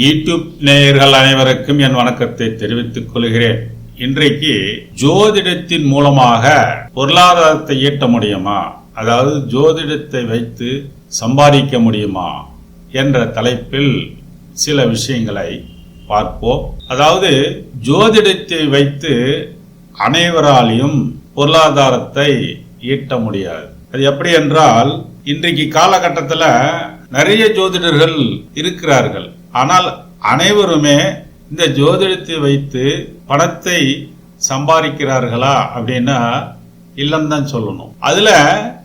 YouTube நேயர்கள் அனைவருக்கும் என் வணக்கத்தை தெரிவித்துக் கொள்கிறேன். இன்றைக்கு ஜோதிடத்தின் மூலமாக பொருளாதாரத்தை ஈட்ட முடியுமா? அதாவது ஜோதிடத்தை வைத்து சம்பாதிக்க முடியுமா? என்ற தலைப்பில் சில விஷயங்களை பார்ப்போம். அதாவது ஜோதிடத்தை வைத்து அனைவராலையும் பொருளாதாரத்தை ஈட்ட முடியாது. அது எப்படி என்றால் இன்றைக்கு காலகட்டத்தில் நிறைய ஜோதிடர்கள் இருக்கிறார்கள். ஆனால் அனைவருமே இந்த ஜோதிடத்தை வைத்து பணத்தை சம்பாதிக்கிறார்களா அப்படின்னா இல்லைன்னு தான் சொல்லணும். அதுல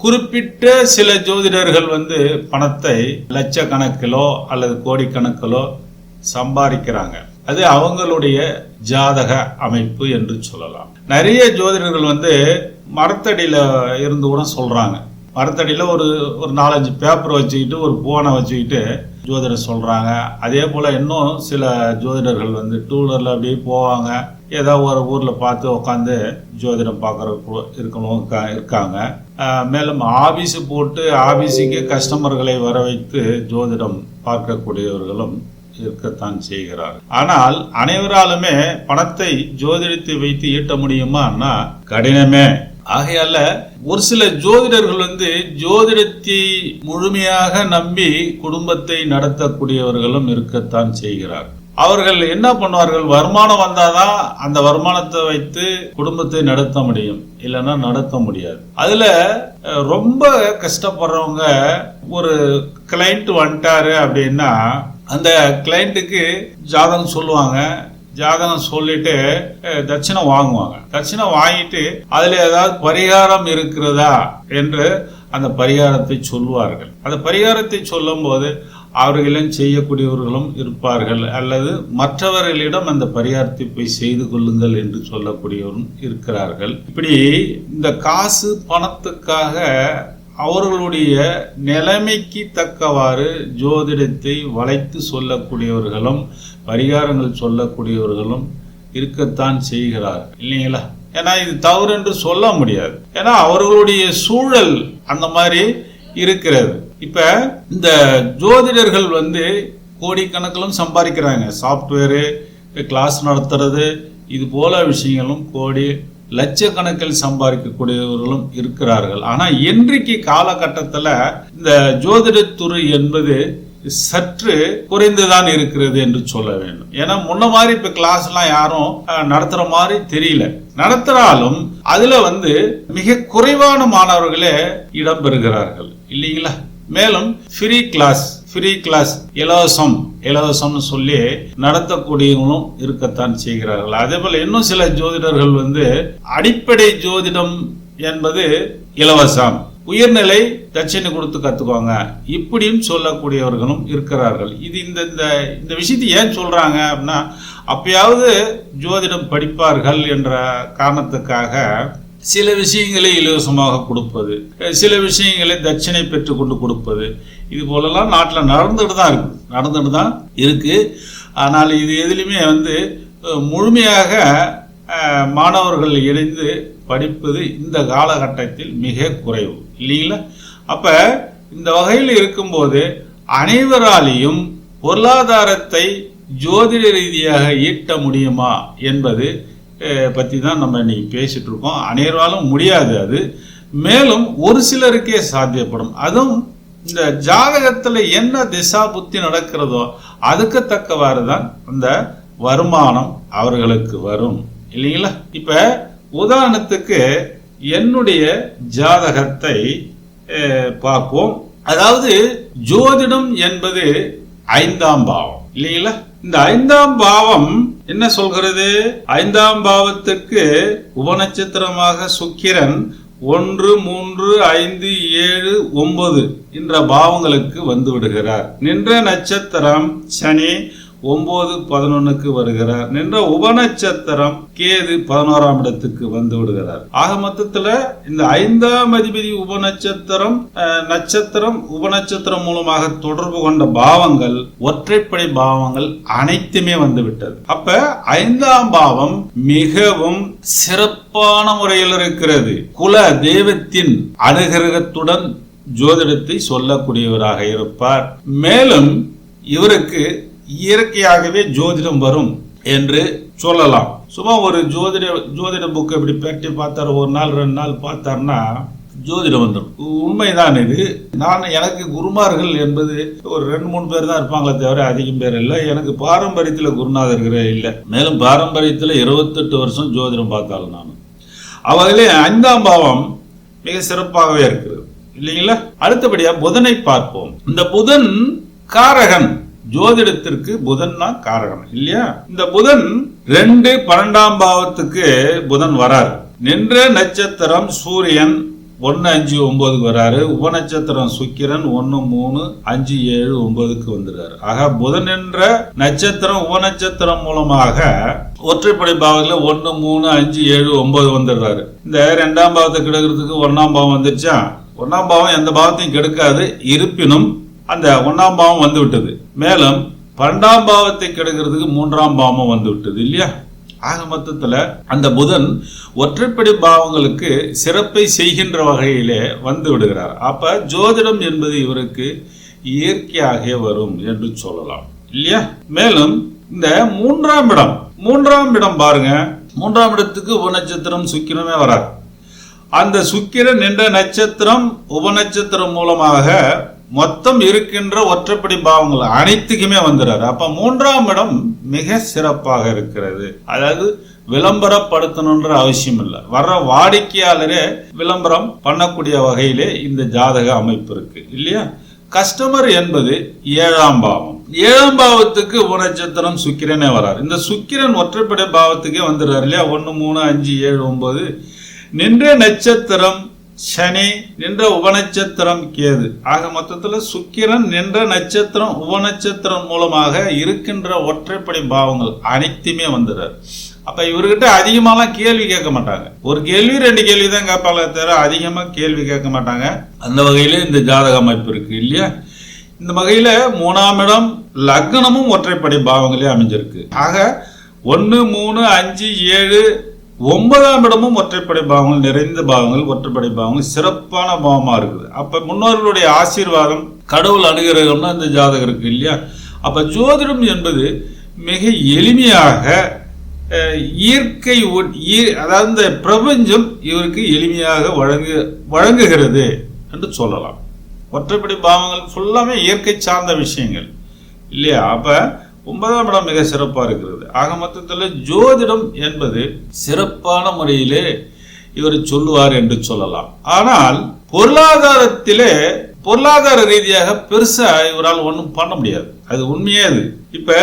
குறிப்பிட்ட சில ஜோதிடர்கள் வந்து பணத்தை லட்சக்கணக்கிலோ அல்லது கோடிக்கணக்கிலோ சம்பாதிக்கிறாங்க. அது அவங்களுடைய ஜாதக அமைப்பு என்று சொல்லலாம். நிறைய ஜோதிடர்கள் வந்து மரத்தடியில இருந்து கூட சொல்றாங்க. மரத்தடியில ஒரு ஒரு நாலஞ்சு பேப்பர் வச்சுக்கிட்டு ஒரு போனை வச்சுக்கிட்டு ஜோதிடர் சொல்கிறாங்க அதே போல் இன்னும் சில ஜோதிடர்கள் வந்து டூலரில் அப்படியே போவாங்க. ஏதோ ஒரு ஊரில் பார்த்து உட்காந்து ஜோதிடம் பார்க்குற இருக்கணும் இருக்காங்க. மேலும் ஆபீஸு போட்டு ஆபீஸுக்கு கஸ்டமர்களை வர வைத்து ஜோதிடம் பார்க்கக்கூடியவர்களும் இருக்கத்தான் செய்கிறார் ஆனால் அனைவராலுமே பணத்தை ஜோதிடத்தை வைத்து ஈட்ட முடியுமான்னா கடினமே. ஆகையால ஒரு சில ஜோதிடர்கள் வந்து ஜோதிடத்தை முழுமையாக நம்பி குடும்பத்தை நடத்தக்கூடியவர்களும் இருக்கத்தான் செய்கிறார். அவர்கள் என்ன பண்ணுவார்கள்? வருமானம் வந்தாதான் அந்த வருமானத்தை வைத்து குடும்பத்தை நடத்த முடியும். இல்லைன்னா நடத்த முடியாது. அதுல ரொம்ப கஷ்டப்படுறவங்க ஒரு கிளைண்ட் வந்துட்டாரு அப்படின்னா அந்த கிளைண்ட்டுக்கு ஜாதகம் சொல்லுவாங்க. ஜாதகம் சொல்லிட்டு அஹ், தட்சிணை வாங்குவாங்க. தட்சிணை வாங்கிட்டு அதுல ஏதாவது பரிகாரம் இருக்கிறதா? என்று அந்த பரிகாரத்தை சொல்வார்கள் அந்த பரிகாரத்தை சொல்லும்போது அவர்களும் செய்யக்கூடியவர்களும் இருப்பார்கள். அல்லது மற்றவர்களிடம் அந்த பரிகாரத்தை போய் செய்து கொள்ளுங்கள் என்று சொல்லக்கூடியவரும் இருக்கிறார்கள். இப்படி இந்த காசு பணத்துக்காக அவர்களுடைய நிலைமைக்கு தக்கவாறு ஜோதிடத்தை வளைத்து சொல்லக்கூடியவர்களும் பரிகாரங்கள் சொல்லக்கூடியவர்களும் இருக்கத்தான் செய்கிறார். இல்லைங்களா? ஏன்னா இது தவறு என்று சொல்ல முடியாது. ஏன்னா அவர்களுடைய சூழல் அந்த மாதிரி இருக்கிறது. இப்ப இந்த ஜோதிடர்கள் வந்து கோடிக்கணக்கிலும் சம்பாதிக்கிறாங்க. சாஃப்ட்வேரு கிளாஸ் நடத்துறது இது போல விஷயங்களும் கோடி லட்சக்கணக்கில் சம்பாதிக்கக்கூடியவர்களும் இருக்கிறார்கள். ஆனா இன்றைக்கு காலகட்டத்தில் இந்த ஜோதிடத்துறை என்பது சற்று குறைந்துதான் இருக்கிறது என்று சொல்ல வேண்டும். ஏன்னா முன்ன மாதிரி இப்ப கிளாஸ் எல்லாம் யாரும் நடத்துற மாதிரி தெரியல. நடத்துறாலும் அதுல வந்து மிக குறைவான மாணவர்களே இடம்பெறுகிறார்கள். இல்லைங்களா? மேலும் ஃப்ரீ கிளாஸ் ஃப்ரீ கிளாஸ் இலவசம் இலவசம்னு சொல்லி நடத்தக்கூடியவங்களும் இருக்கத்தான் செய்கிறார்கள். அதே போல இன்னும் சில ஜோதிடர்கள் வந்து அடிப்படை ஜோதிடம் என்பது இலவசம். உயர்நிலை தட்சிணை கொடுத்து கற்றுக்குவாங்க இப்படியும் சொல்லக்கூடியவர்களும் இருக்கிறார்கள். இது இந்த இந்த இந்த விஷயத்தை ஏன் சொல்கிறாங்க அப்படின்னா அப்பயாவது ஜோதிடம் படிப்பார்கள் என்ற காரணத்துக்காக சில விஷயங்களை இலவசமாக கொடுப்பது சில விஷயங்களை தட்சிணை பெற்று கொண்டு கொடுப்பது இது போலலாம் நாட்டில் நடந்துட்டு தான் இருக்கு. நடந்துட்டு தான் இருக்கு. ஆனால் இது எதுலையுமே வந்து முழுமையாக மாணவர்கள் இணைந்து படிப்பது இந்த காலகட்டத்தில் மிக குறைவு. இல்லைங்களா? அப்ப இந்த வகையில் இருக்கும்போது அனைவராலையும் பொருளாதாரத்தை ஜோதிட ரீதியாக ஈட்ட முடியுமா என்பது பற்றி தான் நம்ம இன்னைக்கு பேசிட்டு இருக்கோம் அனைவராலும் முடியாது அது. மேலும் ஒரு சிலருக்கே சாத்தியப்படும். அதுவும் இந்த ஜாதகத்தில் என்ன திசா புத்தி நடக்கிறதோ அதுக்கு தக்கவாறு தான் அந்த வருமானம் அவர்களுக்கு வரும். இல்லைங்களா? இப்போ உதாரணத்துக்கு என்னுடைய ஜாதகத்தை பார்ப்போம். அதாவது ஜோதிடம் என்பது ஐந்தாம் பாவம். இல்லைங்களா? இந்த ஐந்தாம் பாவம் என்ன சொல்கிறது? ஐந்தாம் பாவத்துக்கு உபநட்சத்திரமாக சுக்கிரன் ஒன்று மூன்று ஐந்து ஏழு ஒன்பது என்ற பாவங்களுக்கு வந்து விடுகிறார். நின்ற நட்சத்திரம் சனி ஒன்பது பதினொன்னுக்கு வருகிறார். நின்ற உபநட்சத்திரம் கேது பதினோராம் இடத்துக்கு வந்து விடுகிறார். ஆக மொத்தத்துல இந்த ஐந்தாம் அதிபதி உபநட்சத்திரம் நட்சத்திரம் உபநட்சத்திரம் மூலமாக தொடர்பு கொண்ட பாவங்கள் ஒற்றைப்படை பாவங்கள் அனைத்துமே வந்து விட்டது. அப்ப ஐந்தாம் பாவம் மிகவும் சிறப்பான முறையில் இருக்கிறது. குல தெய்வத்தின் அனுகிரகத்துடன் ஜோதிடத்தை சொல்லக்கூடியவராக இருப்பார். மேலும் இவருக்கு இயற்கையாகவே ஜோதிடம் வரும் என்று சொல்லலாம். சும்மா ஒரு ஜோதிட ஜோதிட புக்கு இப்படி பெட்டி பார்த்தாரு ஒரு நாள் ரெண்டு நாள் பார்த்தாருன்னா ஜோதிடம் வந்துடும் உண்மைதான் இது. நான் எனக்கு குருமார்கள் என்பது ஒரு ரெண்டு மூணு பேர் தான் இருப்பாங்களே தவிர அதிகம் பேர் இல்லை. எனக்கு பாரம்பரியத்தில் குருநாதர்களே இல்லை. மேலும் பாரம்பரியத்தில் இருபத்தெட்டு வருஷம் ஜோதிடம் பார்த்தாலும் நான். அவர்களே ஐந்தாம் பாவம் மிக சிறப்பாகவே இருக்கிறது. இல்லைங்களா? அடுத்தபடியாக புதனை பார்ப்போம். இந்த புதன் காரகன். ஜோதிடத்திற்கு புதன் தான் இல்லையா? இந்த புதன் ரெண்டு பன்னெண்டாம் பாவத்துக்கு புதன் வராரு. நின்ற நட்சத்திரம் சூரியன் ஒன்னு அஞ்சு ஒன்பதுக்கு வராரு. உபநட்சத்திரம் சுக்கிரன் ஒன்னு மூணு அஞ்சு ஏழு ஒன்பதுக்கு வந்துடுறாரு. ஆக புதன் என்ற நட்சத்திரம் உபநட்சத்திரம் மூலமாக ஒற்றைப்படை பாவத்தில் ஒன்னு மூணு அஞ்சு ஏழு ஒன்பது வந்துடுறாரு. இந்த ரெண்டாம் பாவத்தை கெடுக்கிறதுக்கு ஒன்னாம் பாவம் வந்துருச்சா? ஒன்னாம் பாவம் எந்த பாவத்தையும் கெடுக்காது. இருப்பினும் அந்த ஒன்னாம் பாவம் வந்து விட்டது. மேலும் பன்னெண்டாம் பாவத்தை கெடுக்கிறதுக்கு மூன்றாம் பாவம் வந்து விட்டது இல்லையா? ஆக மொத்தத்தில் அந்த புதன் ஒற்றைப்படி பாவங்களுக்கு சிறப்பை செய்கின்ற வகையிலே வந்து விடுகிறார். அப்ப ஜோதிடம் என்பது இவருக்கு இயற்கையாக வரும் என்று சொல்லலாம் இல்லையா? மேலும் இந்த மூன்றாம் இடம் மூன்றாம் இடம் பாருங்க. மூன்றாம் இடத்துக்கு உபநட்சத்திரம் சுக்கிரமே வராது அந்த சுக்கிரன் என்ற நட்சத்திரம் உபநட்சத்திரம் மூலமாக மொத்தம் இருக்கின்ற ஒற்றைப்படி பாவங்கள் அனைத்துக்குமே வந்துடுறாரு அப்ப மூன்றாம் இடம் மிக சிறப்பாக இருக்கிறது. அதாவது விளம்பரப்படுத்தணுன்ற அவசியம் இல்லை வர்ற வாடிக்கையாளரே விளம்பரம் பண்ணக்கூடிய வகையிலே இந்த ஜாதக அமைப்பு இருக்கு. இல்லையா? கஸ்டமர் என்பது ஏழாம் பாவம். ஏழாம் பாவத்துக்கு உணச்சத்திரம் சுக்கிரனே வராரு. இந்த சுக்கிரன் ஒற்றைப்படை பாவத்துக்கே வந்துடுறாரு இல்லையா? ஒன்று மூணு அஞ்சு ஏழு ஒன்பது. நின்ற நட்சத்திரம் சனி நின்ற உபநட்சத்திரம் கேது. ஆக மொத்தத்தில் சுக்கிரன் நின்ற நட்சத்திரம் உபநட்சத்திரம் மூலமாக இருக்கின்ற ஒற்றைப்படை பாவங்கள் அனைத்துமே வந்துடுறாரு. அப்ப இவர்கிட்ட அதிகமாலாம் கேள்வி கேட்க மாட்டாங்க. ஒரு கேள்வி ரெண்டு கேள்வி தான் கேட்பாங்களே தவிர அதிகமாக கேள்வி கேட்க மாட்டாங்க. அந்த வகையில இந்த ஜாதக அமைப்பு இருக்கு இல்லையா? இந்த வகையில மூணாம் இடம் லக்னமும் ஒற்றைப்படை பாவங்களே அமைஞ்சிருக்கு. ஆக ஒன்று மூணு அஞ்சு ஏழு ஒன்பதாம் இடமும் ஒற்றைப்படை பாவங்கள் நிறைந்த பாவங்கள் ஒற்றைப்படை பாவங்கள் சிறப்பான பாவமாக இருக்குது. அப்ப முன்னோர்களுடைய ஆசீர்வாதம் கடவுள் அனுகிரகம்னா இந்த ஜாதகம் இல்லையா? அப்ப ஜோதிடம் என்பது மிக எளிமையாக இயற்கை இய- அதாவது இந்த பிரபஞ்சம் இவருக்கு எளிமையாக வழங்கு வழங்குகிறது என்று சொல்லலாம். ஒற்றைப்படை பாவங்கள் ஃபுல்லாமே இயற்கை சார்ந்த விஷயங்கள். இல்லையா? அப்போ ஒன்பதாம் இடம் மிக சிறப்பாக இருக்கிறது. ஆக மொத்தத்தில் ஜோதிடம் என்பது சிறப்பான முறையிலே இவர் சொல்லுவார் என்று சொல்லலாம். ஆனால் பொருளாதாரத்திலே பொருளாதார ரீதியாக பெருசா இவரால் ஒன்றும் பண்ண முடியாது. அது உண்மையே அது. இப்ப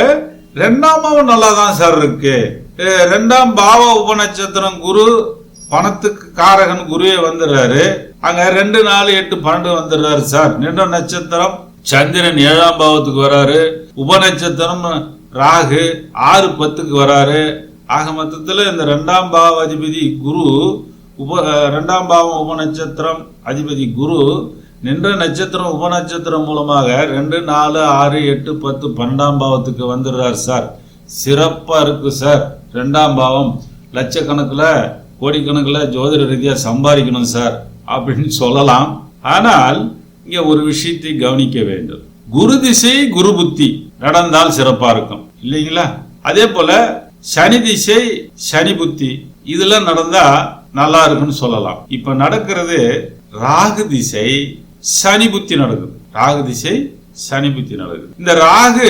ரெண்டாமாவும் நல்லா தான் சார் இருக்கு. ரெண்டாம் பாவ உபநட்சத்திரம் குரு பணத்துக்கு காரகன் குருவே வந்துடுறாரு. அங்க ரெண்டு நாலு எட்டு பன்னெண்டு வந்துடுறாரு சார். நின்ற நட்சத்திரம் சந்திரன் ஏழாம் பாவத்துக்கு வராரு. உபநட்சத்திரம் ராகு ஆறு பத்துக்கு வராரு. ஆக மொத்தத்தில் இந்த ரெண்டாம் பாவ அதிபதி குரு உப ரெண்டாம் பாவம் உபநட்சத்திரம் அதிபதி குரு நின்ற நட்சத்திரம் உபநட்சத்திரம் மூலமாக ரெண்டு நாலு ஆறு எட்டு பத்து பன்னெண்டாம் பாவத்துக்கு வந்துடுறார் சார். சிறப்பாக இருக்கு சார். ரெண்டாம் பாவம் லட்சக்கணக்கில் கோடிக்கணக்கில் ஜோதிட ரீதியாக சம்பாதிக்கணும் சார் அப்படின்னு சொல்லலாம். ஆனால் இங்கே ஒரு விஷயத்தை கவனிக்க வேண்டும். குரு திசை குரு புத்தி. நடந்தால் சிறப்பா இருக்கும். இல்லைங்களா? அதே போல சனி திசை சனி புத்தி இதெல்லாம் நடந்தா நல்லா இருக்குன்னு சொல்லலாம். இப்ப நடக்கிறது ராகு திசை சனி புத்தி நடக்குது. ராகு திசை சனி புத்தி நடக்குது. இந்த ராகு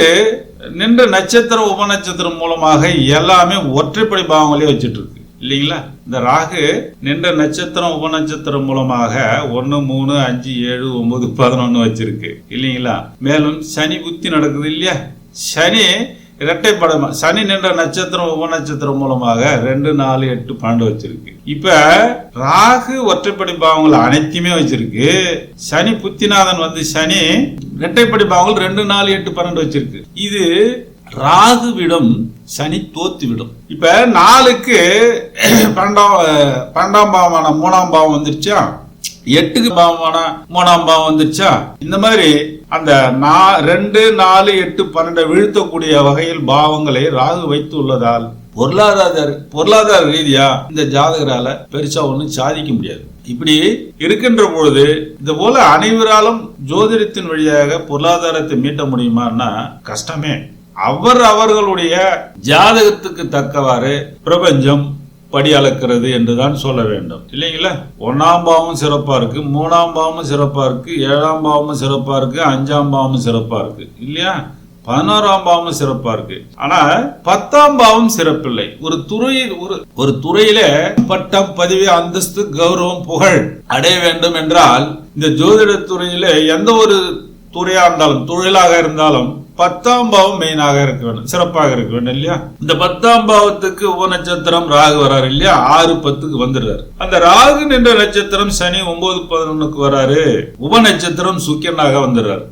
நின்ற நட்சத்திரம் உபநட்சத்திரம் மூலமாக எல்லாமே ஒற்றைப்படை பாவங்களே வச்சுட்டு இருக்கு. இல்லைங்களா? இந்த ராகு நின்ற நட்சத்திரம் உபநட்சத்திரம் மூலமாக ஒன்று மூணு அஞ்சு ஏழு ஒன்பது பதினொன்று வச்சிருக்கு. இல்லைங்களா? மேலும் சனி புத்தி நடக்குது இல்லையா? சனி இரட்டை படமா சனி நின்ற நட்சத்திரம் உபநட்சத்திரம் மூலமாக ரெண்டு நாலு எட்டு பன்னெண்டு வச்சிருக்கு. இப்ப ராகு ஒற்றைப்படி பாவங்கள் அனைத்தையுமே வச்சிருக்கு. சனி புத்திநாதன் வந்து சனி இரட்டைப்படி பாவங்கள் ரெண்டு நாலு எட்டு பன்னெண்டு வச்சிருக்கு. இது ராகுவிடம் சனி தோத்துவிடும். இப்ப நாலுக்கு பன்னெண்டாம் பன்னெண்டாம் பாவமான மூணாம் பாவம் வந்துருச்சா? எட்டுக்கு பாவமான மூணாம் பாவம் வந்துருச்சா? இந்த மாதிரி அந்த நா ரெண்டு நாலு எட்டு பன்னெண்டை வீழ்த்தக்கூடிய வகையில் பாவங்களை ராகு வைத்து உள்ளதால் பொருளாதார பொருளாதார ரீதியா இந்த ஜாதகரால பெருசா ஒண்ணும் சாதிக்க முடியாது. இப்படி இருக்கின்ற பொழுது இது போல அனைவராலும் ஜோதிடத்தின் வழியாக பொருளாதாரத்தை மீட்ட முடியுமான்னா கஷ்டமே. அவர் அவர்களுடைய ஜாதகத்துக்கு தக்கவாறு பிரபஞ்சம் படி அளக்கிறது என்றுதான் சொல்ல வேண்டும். இல்லைங்களா? ஒன்னாம் பாவமும் சிறப்பா இருக்கு மூணாம் பாவமும் சிறப்பா இருக்கு ஏழாம் பாவமும் சிறப்பா இருக்கு அஞ்சாம் பாவமும் சிறப்பா இருக்கு. இல்லையா? பதினோராம் பாவமும் சிறப்பா இருக்கு. ஆனா பத்தாம் பாவம் சிறப்பில்லை. ஒரு துறையில் ஒரு ஒரு துறையில பட்டம் பதவி அந்தஸ்து கௌரவம் புகழ் அடைய வேண்டும் என்றால் இந்த ஜோதிட துறையில எந்த ஒரு துறையா இருந்தாலும் தொழிலாக இருந்தாலும் பத்தாம் பாவம் மெயினாக இருக்க வேண்டும். சிறப்பாக இருக்க வேண்டும் இல்லையா? இந்த பத்தாம் பாவத்துக்கு உப நட்சத்திரம் ராகு வராரு இல்லையா? ஆறு பத்துக்கு வந்துடுறாரு. அந்த ராகு நின்ற நட்சத்திரம் சனி ஒன்பது பதினொன்னுக்கு வராரு. உப நட்சத்திரம் சுக்கியனாக வந்துடுறாரு.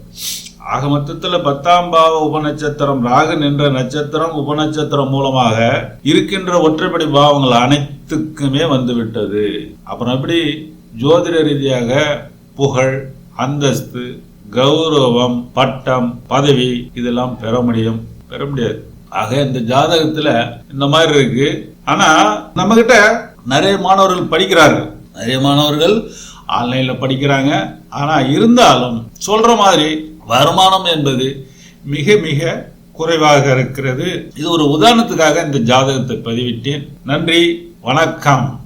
ஆக மொத்தத்துல பத்தாம் பாவ உபநட்சத்திரம் ராகு நின்ற நட்சத்திரம் உபநட்சத்திரம் மூலமாக இருக்கின்ற ஒற்றைப்படை பாவங்கள் அனைத்துக்குமே வந்துவிட்டது. அப்புறம் எப்படி? ஜோதிட ரீதியாக புகழ் அந்தஸ்து கௌரவம் பட்டம் பதவி இதெல்லாம் பெற முடியும். பெற முடியாது. ஆக இந்த ஜாதகத்துல இந்த மாதிரி இருக்கு. ஆனா நம்ம கிட்ட நிறைய மாணவர்கள் படிக்கிறார்கள். நிறைய மாணவர்கள் ஆன்லைன்ல படிக்கிறாங்க. ஆனா இருந்தாலும் சொல்ற மாதிரி வருமானம் என்பது மிக மிக குறைவாக இருக்கிறது. இது ஒரு உதாரணத்துக்காக இந்த ஜாதகத்தை பதிவிட்டேன். நன்றி வணக்கம்.